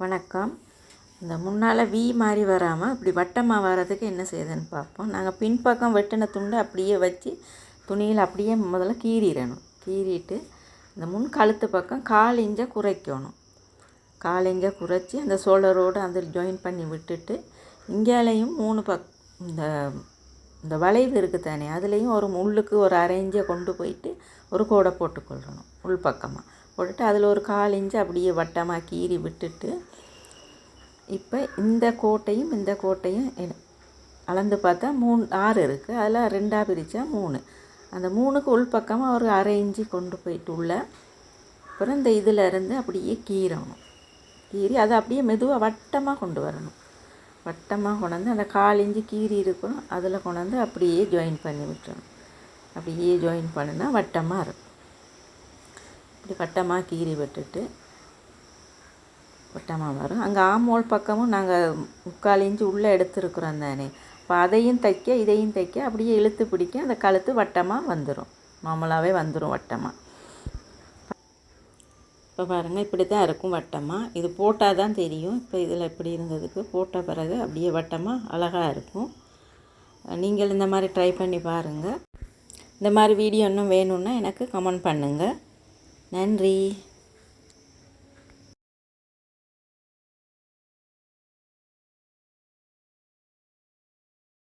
வணக்கம். இந்த முன்னால் வி மாதிரி வராமல் இப்படி வட்டமாக வர்றதுக்கு என்ன செய்யுதுன்னு பார்ப்போம். நாங்கள் பின்பக்கம் வெட்டின துண்டை அப்படியே வச்சு துணியில் அப்படியே முதல்ல கீறிடணும். கீறிட்டு இந்த முன் கழுத்து பக்கம் கால் இஞ்சை குறைக்கணும். கால் இஞ்சை குறைச்சி அந்த சோழரோடு அதில் ஜாயின் பண்ணி விட்டுட்டு இங்கேலையும் மூணு பக் இந்த இந்த வளைவு இருக்குது தானே அதுலேயும் ஒரு முள்ளுக்கு ஒரு அரை இஞ்சை கொண்டு போயிட்டு ஒரு கோடை போட்டுக்கொள்ளணும் உள் பக்கமாக போட்டுட்டு அதில் ஒரு கால் இன்ச்சு அப்படியே வட்டமாக கீறி விட்டுட்டு இப்போ இந்த கோட்டையும் இந்த கோட்டையும் எ- அளந்து பார்த்தா மூணு ஆறு இருக்குது. அதில் ரெண்டாக பிரித்தா மூணு. அந்த மூணுக்கு உள்பக்கமாக ஒரு அரை இஞ்சி கொண்டு போயிட்டு உள்ள அப்புறம் இந்த இதில் இருந்து அப்படியே கீறணும். கீறி அதை அப்படியே மெதுவாக வட்டமாக கொண்டு வரணும். வட்டமாக கொண்டாந்து அந்த கால் இஞ்சி கீறி இருக்கும் அதில் கொண்டாந்து அப்படியே ஜாயின் பண்ணி விட்டுறணும். அப்படியே ஜாயின் பண்ணுனா வட்டமாக இருக்கும். இப்படி வட்டமாக கீறி விட்டுட்டு வட்டமாக வரும். அங்கே ஆமோல் பக்கமும் நாங்கள் முக்கால் இன்ச்சு உள்ளே எடுத்துருக்குறோம் தானே. இப்போ அதையும் தைக்க இதையும் தைக்க அப்படியே இழுத்து பிடிக்க அந்த கழுத்து வட்டமாக வந்துடும் மாமூலாகவே வந்துடும் வட்டமாக இப்போ பாருங்கள் இப்படி தான் இருக்கும் வட்டமாக இது போட்டால் தான் தெரியும். இப்போ இதில் இப்படி இருந்ததுக்கு போட்ட பிறகு அப்படியே வட்டமாக அழகாக இருக்கும். நீங்கள் இந்த மாதிரி ட்ரை பண்ணி பாருங்கள் இந்த மாதிரி வீடியோ இன்னும் வேணும்னா எனக்கு கமெண்ட் பண்ணுங்கள் நன்றி.